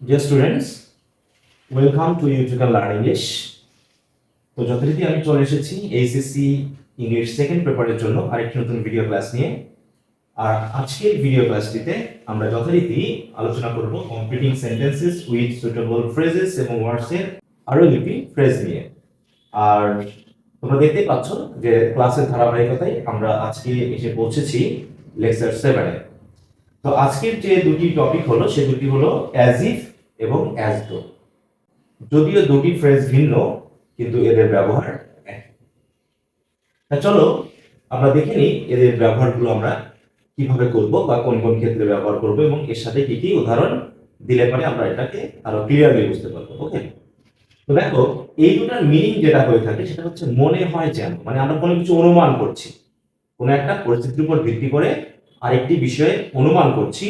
Deer students welcome to ইউটিউকাল learn English তো যথারীতি আমি চলে এসেছি এইচএসসি ইংলিশ সেকেন্ড পেপারের জন্য আরেকটি নতুন ভিডিও ক্লাস নিয়ে। আর আজকের ভিডিও ক্লাসটিতে আমরা যথারীতি আলোচনা করব completing sentences with suitable phrases এবং ওয়ার্ডসের আরও দুটি ফ্রেজ নিয়ে। আর তোমরা দেখতেই পাচ্ছ যে ক্লাসের ধারাবাহিকতায় আমরা আজকে এসে পৌঁছেছি লেকচার সেভেনে তো আজকের যে দুটি টপিক হলো, সে দুটি হলো অ্যাজ ইফ এবং অ্যাজ দো যদিও দুটি ফ্রেজ ভিন্ন, কিন্তু এদের ব্যবহার তা চলো, আমরা দেখে নিই এদের ব্যবহারগুলো আমরা কীভাবে করব বা কোন কোন ক্ষেত্রে ব্যবহার করব এবং এর সাথে কি কি উদাহরণ দিলে পরে আমরা এটাকে আরও ক্লিয়ারলি বুঝতে পারব ওকে তো দেখো, এই দুটার মিনিং যেটা হয়ে থাকে, সেটা হচ্ছে মনে হয় যেন মানে আমরা কোনো কিছু অনুমান করছি। কোনো একটা পরিস্থিতির উপর ভিত্তি করে আরেকটি বিষয়ে অনুমান করছি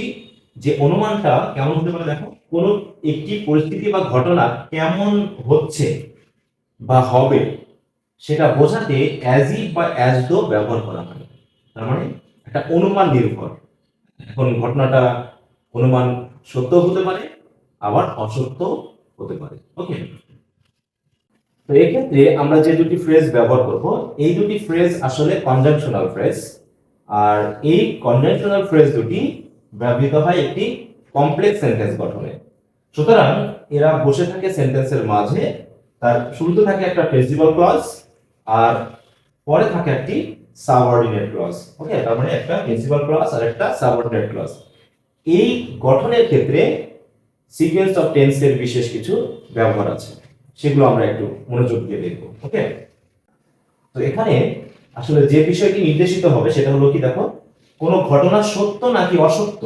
যে অনুমানটা কেমন হতে পারে দেখো? কোনো একটি পরিস্থিতি বা ঘটনা কেমন হচ্ছে বা হবে সেটা বোঝাতে অ্যাজ ইফ বা অ্যাজ দো ব্যবহার করা হয়। তার মানে একটা অনুমান নির্ভর এখন ঘটনাটা অনুমান সত্য হতে পারে, আবার অসত্য হতে পারে। ওকে তো এক্ষেত্রে আমরা যে দুটি ফ্রেজ ব্যবহার করব, এই দুটি ফ্রেজ আসলে কনজাংশনাল ফ্রেজ আর এই কনজাংশনাল ফ্রেজ দুটি ব্যবহৃত হয় একটি কমপ্লেক্স সেন্টেন্স গঠনে। সুতরাং এরা বসে থাকে সেন্টেন্সের মাঝে, তার শুরুতে থাকে একটা প্রিন্সিপাল ক্লজ আর পরে থাকে একটি সাবঅর্ডিনেট ক্লজ ওকে তার মানে একটা প্রিন্সিপাল ক্লজ আর একটা সাবঅর্ডিনেট ক্লজ এই গঠনের ক্ষেত্রে সিকোয়েন্স অফ টেন্সের বিশেষ কিছু ব্যবহার আছে, সেগুলো আমরা একটু মনোযোগ দিয়ে দেখব। ওকে তো এখানে আসলে যে বিষয়টি নির্দেশিত হবে সেটা হলো কি, দেখো, কোনো ঘটনা সত্য নাকি অসত্য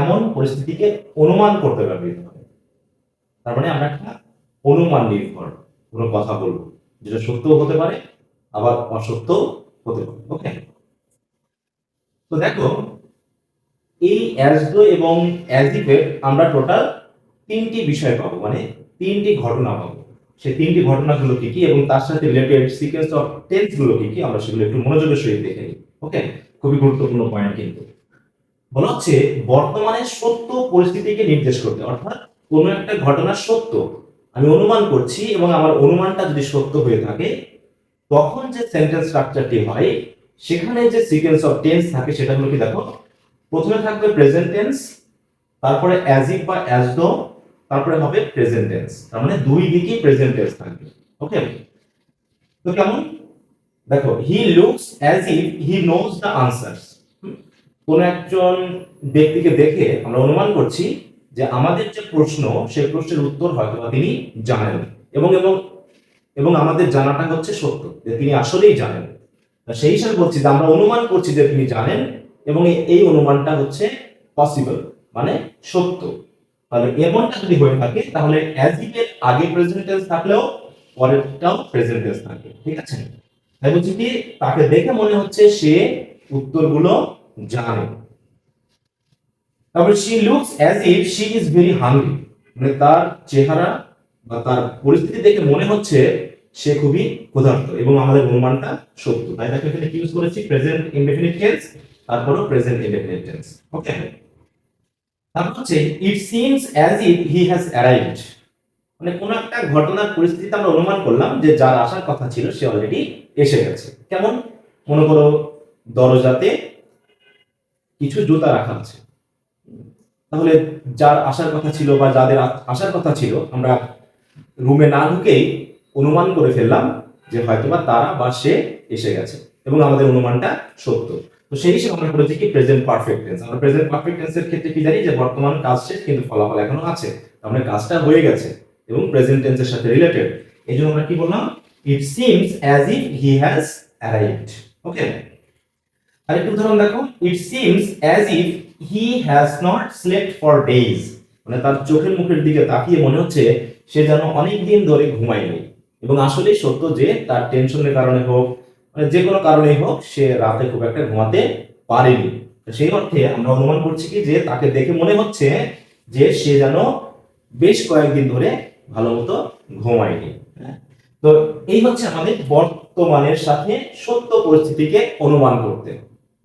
এমন পরিস্থিতিকে অনুমান করতে ব্যবহৃত হবে। তার মানে আমরা একটা অনুমান নির্ভর, কোনো কথা বলব। যেটা সত্যও হতে পারে, আবার অসত্য হতে পারে ওকে তো দেখো, এই অ্যাজডো এবং অ্যাজিফের আমরা টোটাল তিনটি বিষয় পাবো মানে তিনটি ঘটনা পাবো। সেই তিনটি ঘটনাগুলো কি কি এবং তার সাথে রিলেটেড সিকোয়েন্স অফ টেন্সগুলো কি কি আমরা সেগুলো একটু মনোযোগের সহিত দেখে নিই ওকে খুবই গুরুত্বপূর্ণ পয়েন্ট কিন্তু। বলা হচ্ছে বর্তমানে সত্য পরিস্থিতিকে নির্দেশ করতে, অর্থাৎ কোনো একটা ঘটনা সত্য, আমি অনুমান করছি এবং আমার অনুমানটা যদি সত্য হয়ে থাকে, তখন যে সেন্টেন্স স্ট্রাকচারটি হয়, সেখানে যে সিকোয়েন্স অফ টেন্স থাকে সেটা হলো কি দেখো, প্রথমে থাকবে প্রেজেন্ট টেন্স তারপরে অ্যাজ ইফ বা অ্যাজ দো তারপরে হবে প্রেজেন্ট টেন্স তার মানে দুই দিকেই প্রেজেন্ট টেন্স থাকবে। ওকে তো কেমন? দেখো he looks as if he knows the answers কোন একজন ব্যক্তিকে দেখে আমরা অনুমান করছি যে আমাদের যে প্রশ্ন, সেই প্রশ্নের উত্তর হয়তো বা তিনি জানেন। এবং এবং এবং আমাদের জানাটা হচ্ছে সত্য, যে তিনি আসলেই জানেন। সেই হিসাবে বলছি যে আমরা অনুমান করছি যে তিনি জানেন, এবং এই অনুমানটা হচ্ছে পসিবল মানে সত্য। তাহলে এমনটা যদি হয়ে থাকে, তাহলে অ্যাজ ইফ এর আগে প্রেজেন্ট টেন্স থাকলেও, পরেরটাও প্রেজেন্ট টেন্স থাকবে, ঠিক আছে? তাই বলছি কি, তাকে দেখে মনে হচ্ছে সে উত্তরগুলো জানে। তারপরে she looks as if she is very hungry মানে তার চেহারা বা তার পরিস্থিতি দেখে মনে হচ্ছে সে খুবই ক্ষুধার্ত এবং আমাদের অনুমানটা সত্য। তাই তাকে এখানে ইউজ করেছি? প্রেজেন্ট ইনডেফিনিট টেন্স তারপরও প্রেজেন্ট ইনডেফিনিট টেন্স ওকে তারপর হচ্ছে it seems as if he has arrived মানে কোন একটা ঘটনার পরিস্থিতিতে আমরা অনুমান করলাম যে যার আসার কথা ছিল, সে অলরেডি এসে গেছে। কেমন? মনে করো, দরজাতে কিছু জুতা রাখা আছে। তাহলে যার আসার কথা ছিল বা যাদের আসার কথা ছিল, আমরা রুমে না ঢুকেই অনুমান করে ফেললাম যে হয়তোবা তারা বা সে এসে গেছে। এবং আমাদের অনুমানটা সত্য। তো সেই হিসেবে আমরা করেছি কি প্রেজেন্ট পারফেক্ট টেন্স আমরা প্রেজেন্ট পারফেক্ট টেন্সের ক্ষেত্রে কি জানি যে বর্তমান কাজ শেষ, কিন্তু ফলাফল এখনও আছে। তার মানে কাজটা হয়ে গেছে এবং প্রেজেন্ট টেন্সের সাথে রিলেটেড এই জন্য আমরা কি বললাম? It seems as if he has arrived okay আরেকটু উদাহরণ দেখো। It seems as if he has not slept for days মানে তার চোখের মুখের দিকে তাকিয়ে মনে হচ্ছে সে যেন অনেক দিন ধরে ঘুমায়নি। এবং আসলেই সত্য যে তার টেনশনের কারণে হোক যে কোনো কারণেই হোক, সে রাতে খুব একটা ঘুমাতে পারেনি। সেই অর্থে আমরা অনুমান করছি কি যে তাকে দেখে মনে হচ্ছে যে সে যেন বেশ কয়েকদিন ধরে ভালো মতো ঘুমায়নি। হ্যাঁ? তো এই হচ্ছে আমাদের বর্তমানের সাথে সত্য পরিস্থিতিকে অনুমান করতে।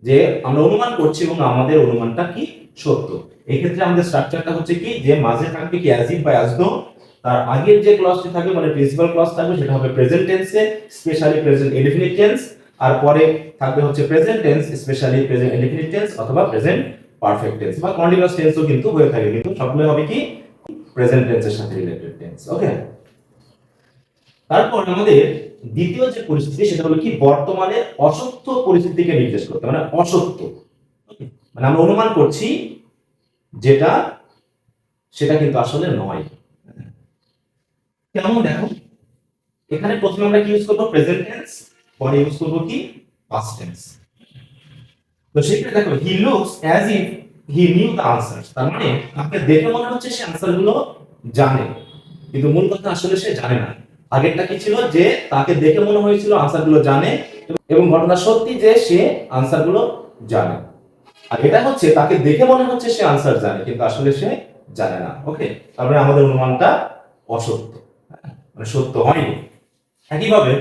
যে আমরা অনুমান করছি এবং আমাদের অনুমানটা কি সত্য। এক্ষেত্রে আমাদের স্ট্রাকচারটা হচ্ছে কি যে মাঝে থাকবে কি অ্যাজ ইফ বা অ্যাজ দো তার আগের যে ক্লজটি থাকবে মানে প্রিন্সিপাল ক্লজ থাকবে, সেটা হবে প্রেজেন্ট টেন্সে স্পেশালি প্রেজেন্ট ইনডিফিনিট টেন্স আর পরে থাকবে হচ্ছে present tense specially present indefinite tense অথবা প্রেজেন্ট পারফেক্ট টেন্স বা কন্টিনিউয়াস টেন্সও কিন্তু হয়ে থাকে, কিন্তু সবগুলো হবে কি? প্রেজেন্ট টেন্সের সাথে রিলেটেড টেন্স ওকে তারপর আমাদের দ্বিতীয় যে পরিস্থিতি, সেটা হলো কি? বর্তমানে অসত্য পরিস্থিতিকে নির্দেশ করতে মানে অসত্য মানে আমরা অনুমান করছি যেটা, সেটা কিন্তু আসলে নয়। কেমন দেখো? এখানে প্রথমে আমরা কি ইউজ করব? প্রেজেন্ট টেন্স পরে ইউজ করব কি? পাস্ট টেন্স তো সেখানে দেখো he looks as if he knew the answer তার মানে তাকে দেখে মনে হচ্ছে সে আনসারগুলো জানে। কিন্তু মূল কথা আসলে সে জানে না। আগেরটা কি ছিল? যে তাকে দেখে মনে হয়েছিল আনসারগুলো জানে এবং ঘটনা সত্যি যে সে আনসারগুলো জানে। আর এটা হচ্ছে তাকে দেখে মনে হচ্ছে সে আনসার জানে, কিন্তু আসলে সে জানে না। ওকে তারপরে আমাদের অনুমানটা অসত্য। মানে সত্য হয়নি। একইভাবে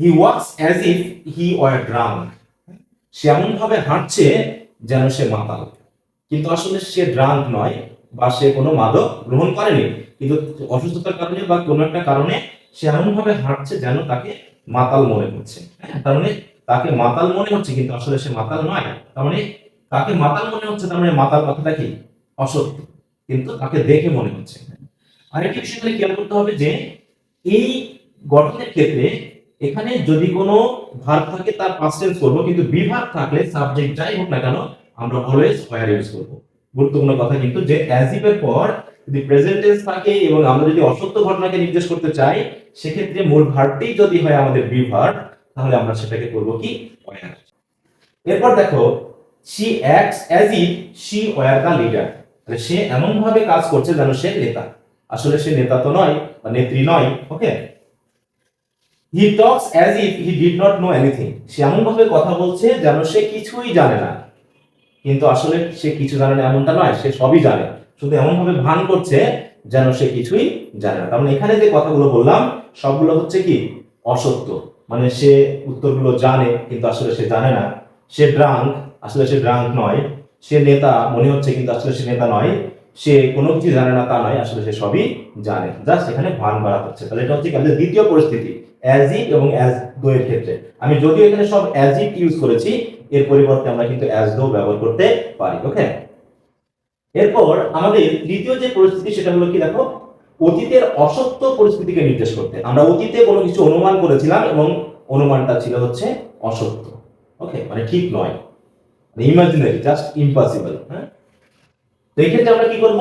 he walks as if he were drunk সে এমন ভাবে হাঁটছে যেন সে মাতাল। কিন্তু আসলে সে ড্রাঙ্ক নয় বা সে কোনো মাদক গ্রহণ করেনি। কিন্তু অসুস্থতার কারণে বা কোনো একটা কারণে সে এমন ভাবে হাঁটছে যেন তাকে মাতাল মনে হচ্ছে। তার মানে তাকে মাতাল মনে হচ্ছে কিন্তু আসলে সে মাতাল নয়। তার মানে তাকে মাতাল মনে হচ্ছে, তার মানে মাতাল কথাটা কি? অসত্য। কিন্তু তাকে দেখে মনে হচ্ছে। আরেকটি বিষয় খেয়াল করতে হবে যে এই গঠনের ক্ষেত্রে এখানে যদি কোনো ভার্ব থাকে তার পাস্ট করব, কিন্তু বিভাগ থাকলে সাবজেক্ট যাই হোক না কেন, আমরা অলওয়েজ হোয়ার ইউজ করব। গুরুত্বপূর্ণ কথা কিন্তু যে অ্যাজ ইফ এর পর যদি প্রেজেন্ট টেন্স থাকে এবং আমরা যদি অসত্য ঘটনাকে নির্দেশ করতে চাই, সেক্ষেত্রে মূল ভার্বটি যদি হয় আমাদের বিভাগ, তাহলে আমরা সেটাকে করব কি? ওয়ার এরপর দেখো she acts as if she were the leader সে এমন ভাবে কাজ করছে যেন সে নেতা। আসলে সে নেতা তো নয়, বা নেত্রী নয় okay he talks as if he did not know anything সে এমন ভাবে কথা বলছে যেন সে কিছুই জানে না। কিন্তু আসলে সে কিছু জানে না, এমনটা নয়, সে সবই জানে। শুধু এমন ভাবে ভান করছে যেন সে কিছুই জানে না। তার মানে এখানে যে কথাগুলো বললাম, সবগুলো হচ্ছে কি? অসত্য। মানে সে উত্তরগুলো জানে, কিন্তু আসলে সে জানে না। সে ড্রাঙ্ক আসলে সে ড্রাঙ্ক নয়। সে নেতা, মনে হচ্ছে কিন্তু আসলে সে নেতা নয়। সে কোনো কিছু জানে না, তা নয়, আসলে সে সবই জানে। জাস্ট এখানে ভান করা হচ্ছে। তাহলে এটা হচ্ছে কি? আমাদের দ্বিতীয় পরিস্থিতি অ্যাজ ইট এবং অ্যাজ দো এর ক্ষেত্রে। আমি যদিও এখানে সব অ্যাজ ইট ইউজ করেছি, এর পরিবর্তে আমরা কিন্তু অ্যাজ দো ব্যবহার করতে পারি ওকে এরপর আমাদের তৃতীয় যে পরিস্থিতি, সেটা হলো কি দেখো? অতীতের অসত্য পরিস্থিতিকে নির্দেশ করতে। আমরা অতীতে কোনো কিছু অনুমান করেছিলাম এবং অনুমানটা ছিল হচ্ছে অসত্য ওকে মানে ঠিক নয়। ইমাজিনারি জাস্ট ইম্পসিবল হ্যাঁ? তো এই ক্ষেত্রে আমরা কি করব?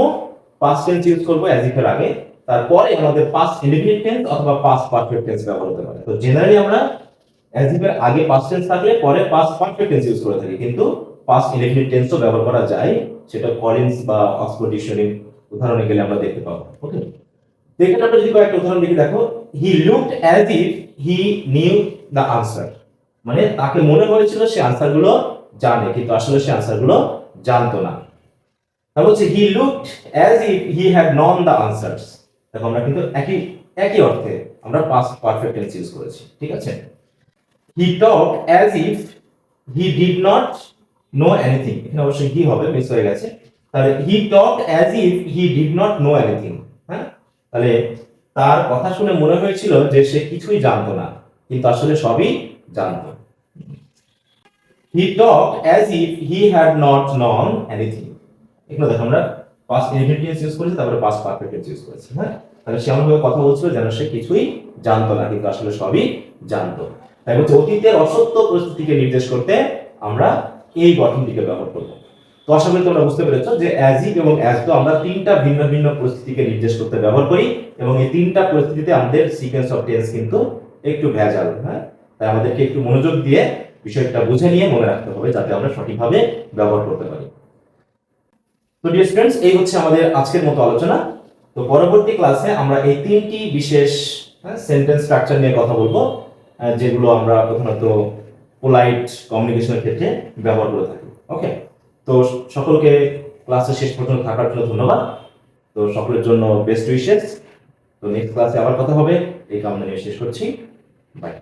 পাস্ট টেন্স ইউজ করব অ্যাজ ইফ এর আগে। তারপরে আমাদের পাস্ট ইনডিফিনিট টেন্স অথবা পাস্ট পারফেক্ট টেন্স ব্যবহার হতে পারে। তো জেনারেলি আমরা অ্যাজ ইফ এর আগে পাস্ট টেন্স থাকলে পরে পাস্ট পারফেক্ট টেন্স ইউজ করে থাকি। কিন্তু পাস্ট ইনডিফিনিট টেন্সও ব্যবহার করা যায়। সেটা কলিন্স বা অক্সফোর্ড ডিকশনারি উদাহরণে গেলে আমরা দেখতে পাবো। ওকে এখানে আমরা যদি কয়েকটা উদাহরণ দেখি, দেখো he looked as if he knew the answer মানে তাকে মনে হয়েছিল সে আনসারগুলো জানে, কিন্তু আসলে সে আনসারগুলো জানতো না। তারপর হচ্ছে he looked as if he had known the answers দেখো, আমরা কিন্তু একই একই অর্থে আমরা পাস্ট পারফেক্ট টেন্স ইউজ করেছি, ঠিক আছে? He talk as if he did not know anything এখানে অবশ্যই হি হবে মিস হয়ে গেছে। তাহলে he talk as if he did not know anything হ্যাঁ? তাহলে তার কথা শুনে মনে হয়েছিল যে সে কিছুই জানতো না, কিন্তু আসলে সবই জানতো। He talk as if he had not known anything এখানে দেখো, আমরা পাস্ট ইনফিনিটিভ ইউজ করেছি, তারপরে পাস্ট পারফেক্ট টেন্স ইউজ করেছি হ্যাঁ? তাহলে সে এমনভাবে কথা বলছিল যেন সে কিছুই জানতো না, কিন্তু আসলে সবই জানতো। তাই হচ্ছে অতীতের অসত্য পরিস্থিতিকে নির্দেশ করতে আমরা এই গঠনটিকে ব্যবহার করব। তো আশা করি তোমরা বুঝতে পেরেছ যে অ্যাজ ইফ এবং অ্যাজ তো আমরা তিনটা ভিন্ন ভিন্ন পরিস্থিতিকে নির্দেশ করতে ব্যবহার করি এবং এই তিনটা পরিস্থিতিতে আমাদের সিকোয়েন্স অফ টেন্স কিন্তু একটু ভেজাল হ্যাঁ? তাই আমাদেরকে একটু মনোযোগ দিয়ে বিষয়টা বুঝে নিয়ে মনে রাখতে হবে, যাতে আমরা সঠিকভাবে ব্যবহার করতে পারি। তো ডিয়ার স্টুডেন্টস এই হচ্ছে আমাদের আজকের মতো আলোচনা। তো পরবর্তী ক্লাসে আমরা এই তিনটি বিশেষ সেন্টেন্স স্ট্রাকচার নিয়ে কথা বলব যেগুলো আমরা প্রধানত পোলাইট কমিউনিকেশনের ক্ষেত্রে ব্যবহার করে থাকি। ওকে তো সকলকে ক্লাসে শেষ পর্যন্ত থাকার জন্য ধন্যবাদ। তো সকলের জন্য বেস্ট উইশেস তো নেক্সট ক্লাসে আবার কথা হবে। এই কামনা নিয়ে শেষ করছি। বাই